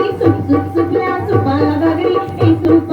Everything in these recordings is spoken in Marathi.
सुटल्या सुपाला घागरी एक रूप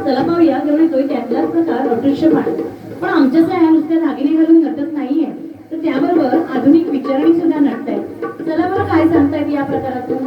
चला पाहूया जेवढे तो त्यातलाच प्रकार अदृश्य पण आमच्या या नुसत्या दागिने घालून नटत नाहीये. तर त्याबरोबर आधुनिक विचारणी सुद्धा नटत आहेत चला बरं काय सांगतायत या प्रकारातून?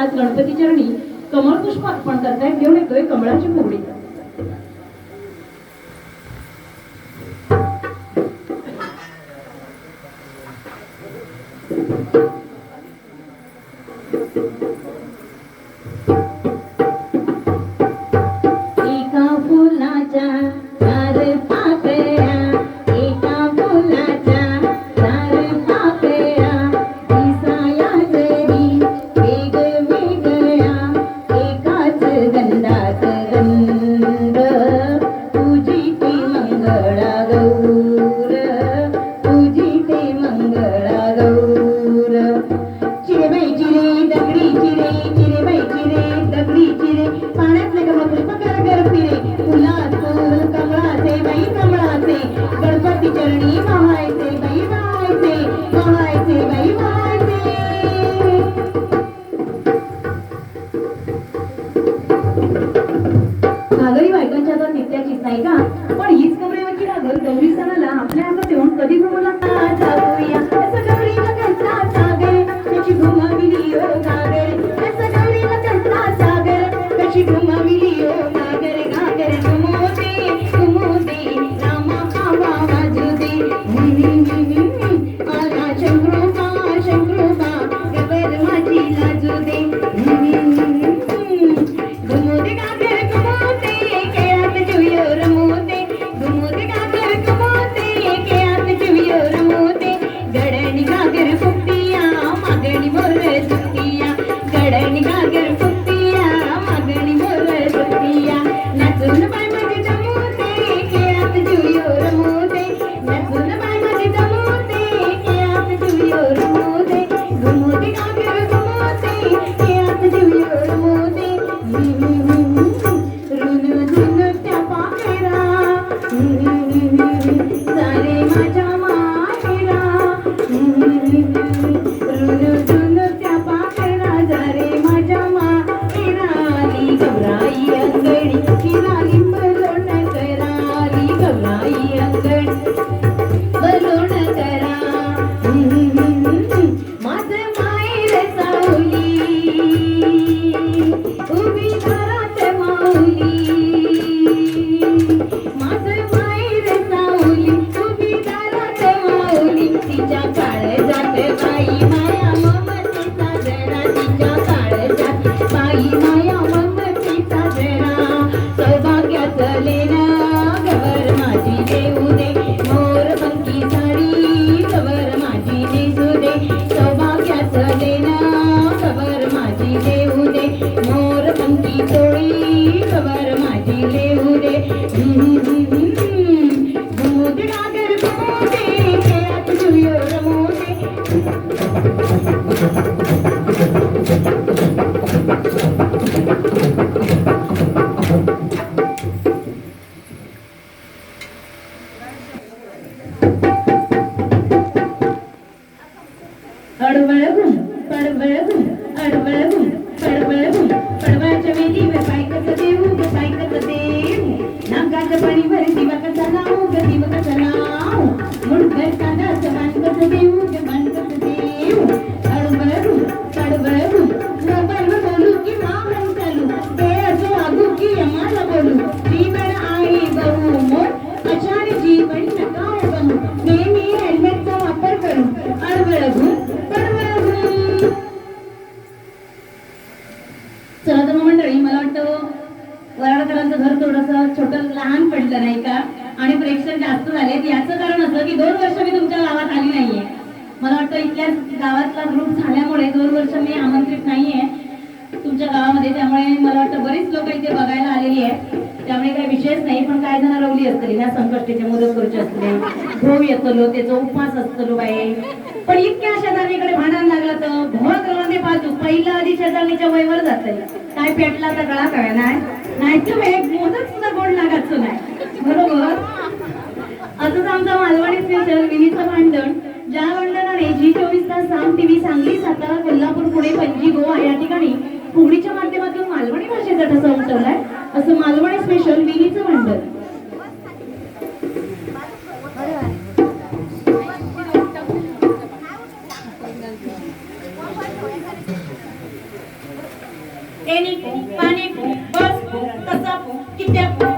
आज गणपती चरणी कमळपुष्प अर्पण करतायत घेऊन येतोय कमळाची फुगडी ಶಿವಮವಿಲಿ Thank you. अडवळगुण पडवळगुण पडवळच्या वेलीवर पाय देऊ ग पाय देऊ नाकाचं पाणी भर दिवा कसा ग दिवा कसा लावू मुठभर कांदाचं कसं देऊ आमंत्रित नाही आहे तुमच्या गावामध्ये त्यामुळे मला वाटतं बरीच लोक इथे बघायला आलेली आहेत. त्यामुळे काही विशेष नाही पण काय जण रवली असतील ह्या संकष्टीचे मोदक करूचे असले भोव येतलो त्याचा उपवास असतलो बाई. पण इतक्या शेजारणीकडे भांडण लागलं तर भोळ क्रमांक पाहतो पहिला आधी शेजारणीच्या वयवर जात काय पेटला तर गळा काय नाही नाही तर एक मोदक सुद्धा गोड लागायचं नाही. बरोबर? असंच आमचं मालवणी स्पेशल विनीचं भांडण ज्या भांडणाने चोवीस तास साम टीव्ही सांगली सातारा कोल्हापूर पुणे पणजी गोवा या ठिकाणी फुगडीच्या माध्यमातून मालवणी भाषेचा ठसा उमटवलाय असं मालवणी स्पेशल विनीचं भांडण एनी पाणी बस कसा कित्या